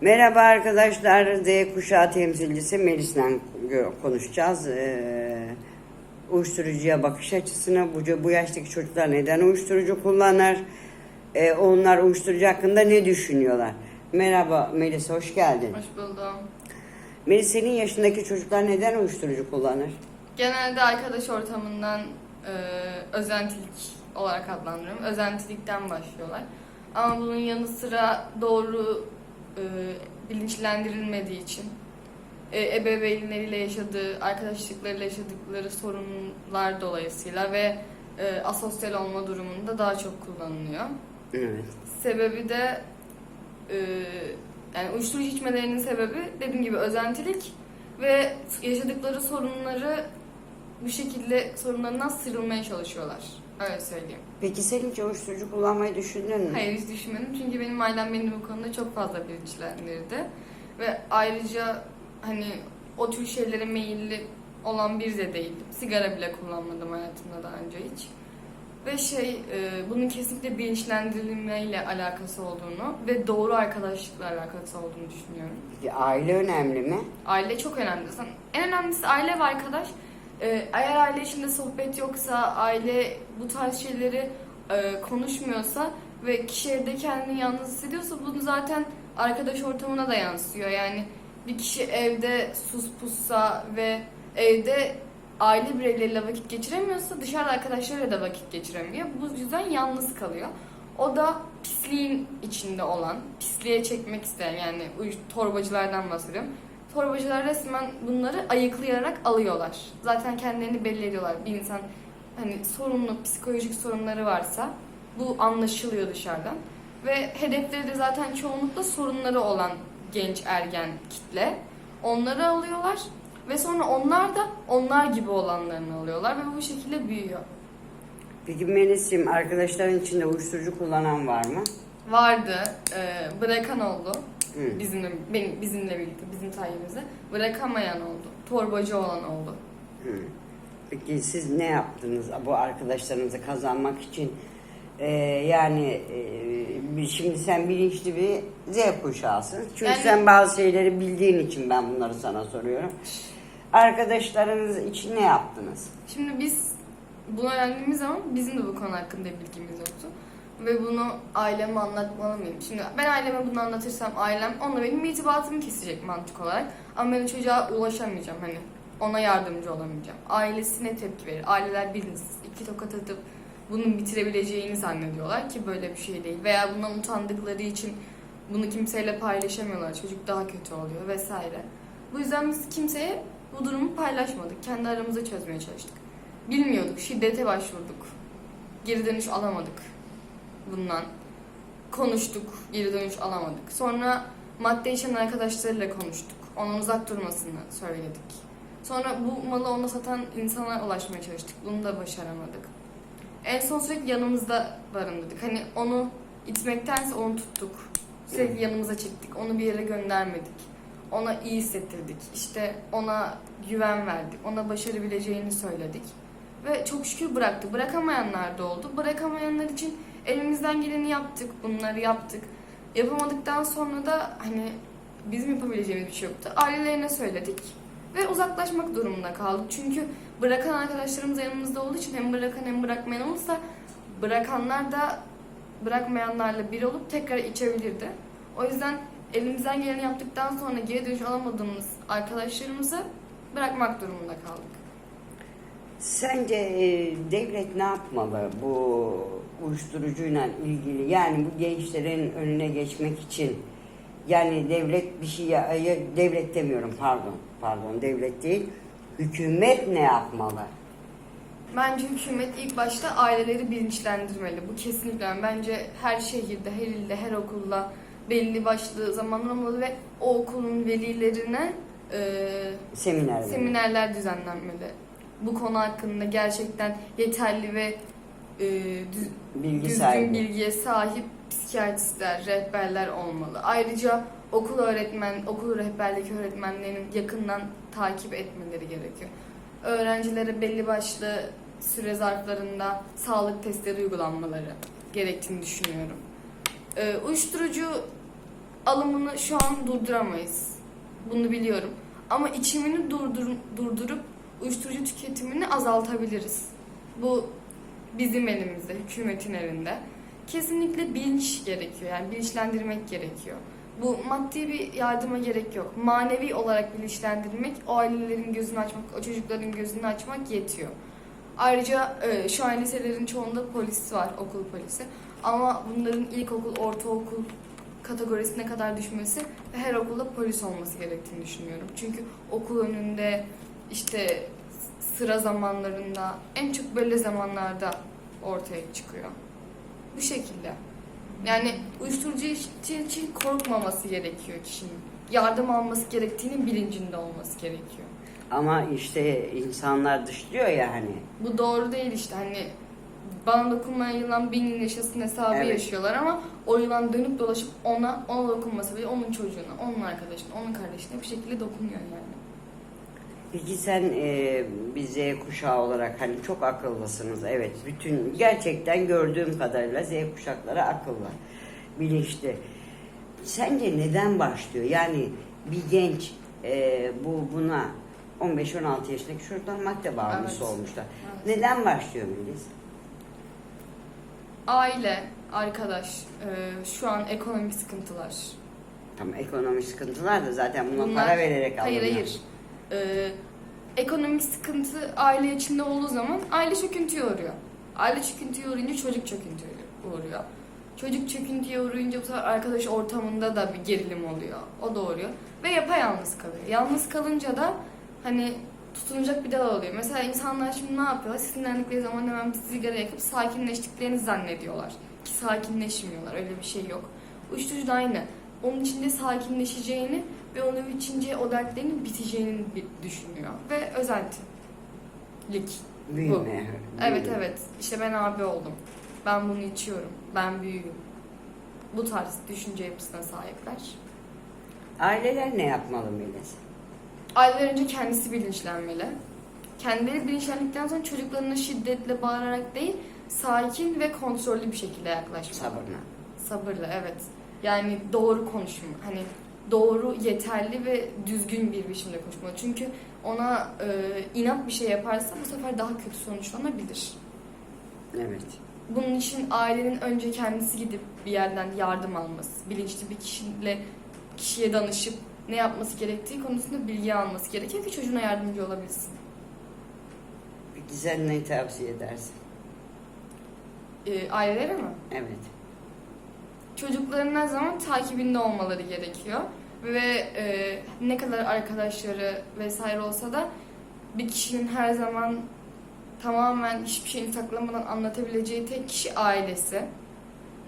Merhaba arkadaşlar. Z kuşağı temsilcisi Melis'le konuşacağız. Ee, uyuşturucuya bakış açısını, bu, bu yaştaki çocuklar neden uyuşturucu kullanır? Ee, onlar uyuşturucu hakkında ne düşünüyorlar? Merhaba Melis, hoş geldin. Hoş buldum. Melis, senin yaşındaki çocuklar neden uyuşturucu kullanır? Genelde arkadaş ortamından e, özentilik olarak adlandırıyorum. Özentilikten başlıyorlar. Ama bunun yanı sıra doğru e, bilinçlendirilmediği için e, ebeveynleriyle yaşadığı, arkadaşlıklarıyla yaşadıkları sorunlar dolayısıyla ve e, asosyal olma durumunda daha çok kullanılıyor. Evet. Sebebi de e, yani uyuşturucu içmelerinin sebebi dediğim gibi özentilik ve yaşadıkları sorunları bu şekilde sorunlarından sıyrılmaya çalışıyorlar. Öyle söyleyeyim. Peki sen hiç uyuşturucu kullanmayı düşündün mü? Hayır hiç düşünmedim çünkü benim ailem beni bu konuda çok fazla bilinçlendirdi. Ve ayrıca hani o tür şeylere meyilli olan bir de değildim. Sigara bile kullanmadım hayatımda daha önce hiç. Ve şey, e, bunun kesinlikle bilinçlendirilmeyle alakası olduğunu ve doğru arkadaşlıkla alakası olduğunu düşünüyorum. Peki aile önemli mi? Aile çok önemli. Sen- En önemlisi aile ve arkadaş. Ee, eğer aile içinde sohbet yoksa, aile bu tarz şeyleri e, konuşmuyorsa ve kişi evde kendini yalnız hissediyorsa bunu zaten arkadaş ortamına da yansıyor. Yani bir kişi evde sus pussa ve evde aile bireyleriyle vakit geçiremiyorsa dışarıda arkadaşlarıyla da vakit geçiremiyor. Bu yüzden yalnız kalıyor. O da pisliğin içinde olan, pisliğe çekmek isteyen yani torbacılardan bahsediyorum. Torbacılar resmen bunları ayıklayarak alıyorlar. Zaten kendilerini belli ediyorlar. Bir insan hani sorunlu psikolojik sorunları varsa bu anlaşılıyor dışarıdan. Ve hedefleri de zaten çoğunlukla sorunları olan genç ergen kitle. Onları alıyorlar ve sonra onlar da onlar gibi olanlarını alıyorlar ve bu şekilde büyüyor. Peki Melis'ciğim arkadaşların içinde uyuşturucu kullanan var mı? Vardı, e, bırakan oldu. Hı. Bizimle, benim, bizimle birlikte, bizim sayemizde. Bırakamayan oldu. Torbacı olan oldu. Hı. Peki siz ne yaptınız bu arkadaşlarınızı kazanmak için? Ee, yani e, şimdi sen bilinçli bir Z kuşağısın. Çünkü Yani- sen bazı şeyleri bildiğin için ben bunları sana soruyorum. Arkadaşlarınız için ne yaptınız? Şimdi biz bunu öğrendiğimiz zaman bizim de bu konu hakkında bilgimiz yoktu. Ve bunu aileme anlatmalı mıyım? Şimdi ben aileme bunu anlatırsam ailem onunla benim irtibatımı kesecek mantık olarak. Ama ben çocuğa ulaşamayacağım hani ona yardımcı olamayacağım. Ailesine tepki verir. Aileler bilinçsiz. iki tokat atıp bunun bitirebileceğini zannediyorlar ki böyle bir şey değil. Veya bundan utandıkları için bunu kimseyle paylaşamıyorlar. Çocuk daha kötü oluyor vesaire. Bu yüzden biz kimseye bu durumu paylaşmadık. Kendi aramızda çözmeye çalıştık. Bilmiyorduk. Şiddete başvurduk. Geri dönüş alamadık bundan. Konuştuk. Geri dönüş alamadık. Sonra madde içen arkadaşlarıyla konuştuk. Onun uzak durmasını söyledik. Sonra bu malı ona satan insana ulaşmaya çalıştık. Bunu da başaramadık. En son sürekli yanımızda barındırdık. Hani onu itmektense onu tuttuk. Sürekli yanımıza çektik. Onu bir yere göndermedik. Ona iyi hissettirdik. İşte ona güven verdik. Ona başarabileceğini söyledik. Ve çok şükür bıraktı. Bırakamayanlar da oldu. Bırakamayanlar için elimizden geleni yaptık. Bunları yaptık. Yapamadıktan sonra da hani bizim yapabileceğimiz bir şey yoktu. Ailelerine söyledik. Ve uzaklaşmak durumunda kaldık. Çünkü bırakan arkadaşlarımız yanımızda olduğu için hem bırakan hem bırakmayan olursa bırakanlar da bırakmayanlarla bir olup tekrar içebilirdi. O yüzden elimizden geleni yaptıktan sonra geri dönüş alamadığımız arkadaşlarımızı bırakmak durumunda kaldık. Sence devlet ne yapmalı bu uyuşturucuyla ilgili? Yani bu gençlerin önüne geçmek için yani devlet bir şey devlet demiyorum pardon pardon devlet değil hükümet ne yapmalı? Bence hükümet ilk başta aileleri bilinçlendirmeli. Bu kesinlikle. Yani Bence her şehirde, her ilde, her okulda belli başlı zamanlar olmalı ve o okulun velilerine e, Seminer. seminerler düzenlenmeli. Bu konu hakkında gerçekten yeterli ve e, düz- bilgi düzgün sahibi. bilgiye sahip psikiyatristler, rehberler olmalı. Ayrıca okul öğretmen, okul rehberlik öğretmenlerinin yakından takip etmeleri gerekiyor. Öğrencilere belli başlı süre zarflarında sağlık testleri uygulanmaları gerektiğini düşünüyorum. Ee, uyuşturucu alımını şu an durduramayız. Bunu biliyorum. Ama içimini durdur, durdurup uyuşturucu tüketimini azaltabiliriz. Bu bizim elimizde, hükümetin elinde. Kesinlikle bilinç gerekiyor. Yani bilinçlendirmek gerekiyor. Bu maddi bir yardıma gerek yok. Manevi olarak bilinçlendirmek, o ailelerin gözünü açmak, o çocukların gözünü açmak yetiyor. Ayrıca e, şu an liselerin çoğunda polis var, okul polisi. Ama bunların ilkokul, ortaokul kategorisine kadar düşmesi ve her okulda polis olması gerektiğini düşünüyorum. Çünkü okul önünde işte sıra zamanlarında en çok böyle zamanlarda ortaya çıkıyor. Bu şekilde. Yani uyuşturucu için, korkmaması gerekiyor kişinin. Yardım alması gerektiğinin bilincinde olması gerekiyor. Ama işte insanlar dışlıyor ya hani. Bu doğru değil işte hani bana dokunmayan yılan bin yıl yaşasın hesabı Evet. yaşıyorlar ama o yılan dönüp dolaşıp ona ona dokunmasa bile onun çocuğuna, onun arkadaşına, onun kardeşine bir şekilde dokunuyor yani. Peki sen e, bir Z kuşağı olarak hani çok akıllısınız. Evet bütün gerçekten gördüğüm kadarıyla Z kuşakları akıllı, bilinçli. Sence neden başlıyor? Yani bir genç e, bu buna 15-16 yaşındaki çocuklar madde bağımlısı Evet. olmuşlar. Evet. Neden başlıyor Melis? Aile, arkadaş, e, şu an ekonomik sıkıntılar. Tamam ekonomik sıkıntılar da zaten buna Bunlar- para vererek Hayır alınıyor. hayır. Ee, ekonomik sıkıntı aile içinde olduğu zaman aile çöküntüye uğruyor. Aile çöküntüye uğrayınca çocuk çöküntüye uğruyor. Çocuk çöküntüye uğrayınca bu sefer arkadaş ortamında da bir gerilim oluyor. O doğuruyor. Ve yapayalnız kalıyor. Yalnız kalınca da hani tutunacak bir dal oluyor. Mesela insanlar şimdi ne yapıyorlar? Sinirlendikleri zaman hemen bir sigara yakıp sakinleştiklerini zannediyorlar. Ki sakinleşmiyorlar. Öyle bir şey yok. Uyuşturucu da aynı. Onun içinde sakinleşeceğini ve onun içince o dertlerinin biteceğini bi- düşünüyor. Ve özentilik. Büyüme. Evet büyüme. evet. İşte ben abi oldum. Ben bunu içiyorum. Ben büyüğüm. Bu tarz düşünce yapısına sahipler. Aileler ne yapmalı Melis? Aileler önce kendisi bilinçlenmeli. Kendileri bilinçlendikten sonra çocuklarına şiddetle bağırarak değil, sakin ve kontrollü bir şekilde yaklaşmalı. Sabırla. Sabırla evet. Yani doğru konuşma. Hani doğru, yeterli ve düzgün bir biçimde konuşmalı. Çünkü ona e, inat bir şey yaparsa bu sefer daha kötü sonuçlanabilir. Evet. Bunun için ailenin önce kendisi gidip bir yerden yardım alması, bilinçli bir kişiyle kişiye danışıp ne yapması gerektiği konusunda bilgi alması gerekiyor ki çocuğuna yardımcı olabilsin. Peki sen ne tavsiye edersin? E, ailelere mi? Evet. Çocukların her zaman takibinde olmaları gerekiyor. Ve e, ne kadar arkadaşları vesaire olsa da bir kişinin her zaman tamamen hiçbir şeyini saklamadan anlatabileceği tek kişi ailesi.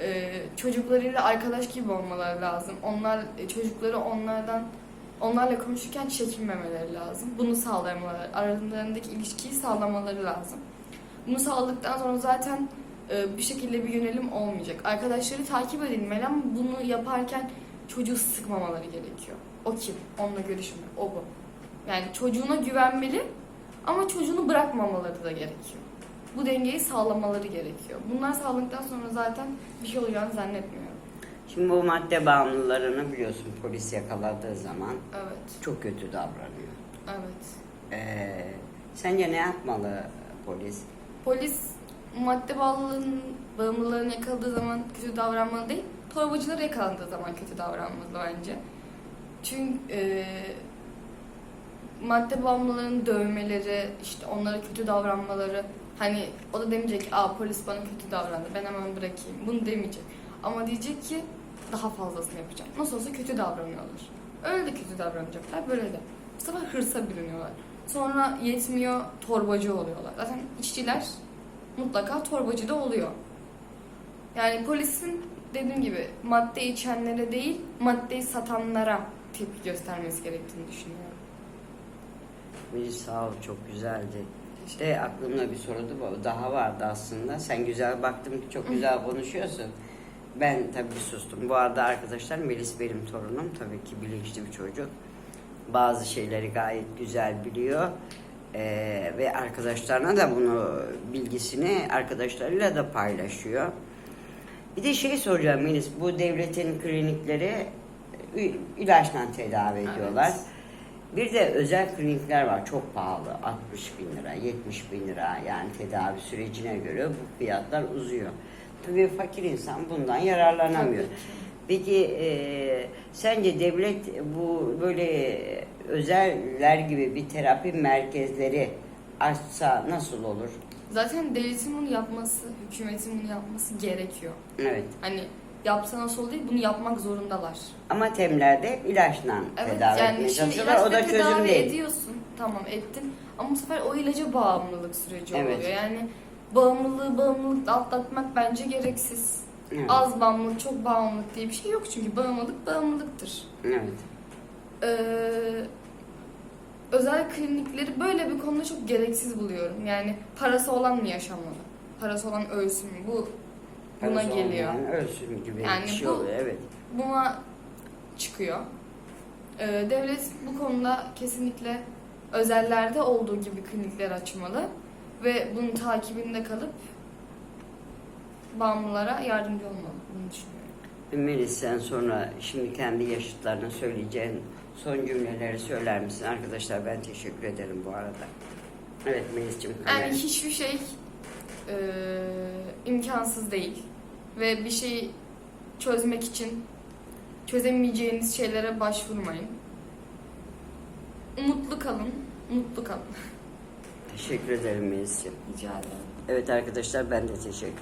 E, çocuklarıyla arkadaş gibi olmaları lazım. Onlar e, çocukları onlardan onlarla konuşurken çekinmemeleri lazım. Bunu sağlamaları, aralarındaki ilişkiyi sağlamaları lazım. Bunu sağladıktan sonra zaten e, bir şekilde bir yönelim olmayacak. Arkadaşları takip edilmeli ama bunu yaparken çocuğu sıkmamaları gerekiyor. O kim? Onunla görüşme. O bu. Yani çocuğuna güvenmeli ama çocuğunu bırakmamaları da gerekiyor. Bu dengeyi sağlamaları gerekiyor. Bunlar sağlandıktan sonra zaten bir şey olacağını zannetmiyorum. Şimdi bu madde bağımlılarını biliyorsun polis yakaladığı zaman Evet, çok kötü davranıyor. evet. Ee, sence ne yapmalı polis? Polis madde bağımlılığının, bağımlılarını yakaladığı zaman kötü davranmalı değil, torbacıları yakalandığı zaman kötü davranmalı bence. Çünkü e, madde bağımlılarının dövmeleri, işte onlara kötü davranmaları, hani o da demeyecek ki Aa, polis bana kötü davrandı, ben hemen bırakayım. Bunu demeyecek. Ama diyecek ki daha fazlasını yapacağım. Nasıl olsa kötü davranıyorlar. Öyle de kötü davranacaklar, böyle de. Bu sefer hırsa bürünüyorlar. Sonra yetmiyor, torbacı oluyorlar. Zaten işçiler mutlaka torbacı da oluyor. Yani polisin dediğim gibi madde içenlere değil, maddeyi satanlara tepki göstermesi gerektiğini düşünüyorum. Melis sağ ol çok güzeldi. İşte aklımda bir soru da- daha vardı aslında. Sen güzel baktım ki çok güzel konuşuyorsun. Ben tabii sustum. Bu arada arkadaşlar Melis benim torunum. Tabii ki bilinçli bir çocuk. Bazı şeyleri gayet güzel biliyor. Ee, ve arkadaşlarına da bunu bilgisini arkadaşlarıyla da paylaşıyor. Bir de şey soracağım Melis. Bu devletin klinikleri ilaçla tedavi Evet. ediyorlar. Bir de özel klinikler var çok pahalı 60 bin lira 70 bin lira yani tedavi sürecine göre bu fiyatlar uzuyor. Tabii fakir insan bundan yararlanamıyor. Tabii. Peki e, sence devlet bu böyle özeller gibi bir terapi merkezleri açsa nasıl olur? Zaten devletin bunu yapması, hükümetin bunu yapması gerekiyor. Evet. Hani yapsa nasıl olur değil, bunu yapmak zorundalar. Ama temlerde hep ilaçla Evet tedavi yani etmeye çalışıyorlar. O da çözüm tedavi değil. ediyorsun. Tamam ettin. Ama bu sefer o ilaca bağımlılık süreci Evet. oluyor. Yani bağımlılığı bağımlılıkla atlatmak bence gereksiz. Evet. Az bağımlılık, çok bağımlılık diye bir şey yok çünkü bağımlılık bağımlılıktır. Evet. Ee, özel klinikleri böyle bir konuda çok gereksiz buluyorum. Yani parası olan mı yaşamalı? Parası olan ölsün mü? Bu buna Parası geliyor. olmayan ölsün gibi Yani bir şey bu- oluyor. Evet. Buna çıkıyor. Ee, devlet bu konuda kesinlikle özellerde olduğu gibi klinikler açmalı ve bunun takibinde kalıp bağımlılara yardımcı olmalı. Bunu düşünüyorum. Melis sen sonra şimdi kendi yaşıtlarına söyleyeceğin son cümleleri söyler misin? Arkadaşlar ben teşekkür ederim bu arada. Evet Melis'ciğim. Yani hiçbir şey e, imkansız değil ve bir şeyi çözmek için çözemeyeceğiniz şeylere başvurmayın. Umutlu kalın, mutlu kalın. Teşekkür ederim Melis'ciğim. Rica ederim. Evet arkadaşlar ben de teşekkür ederim.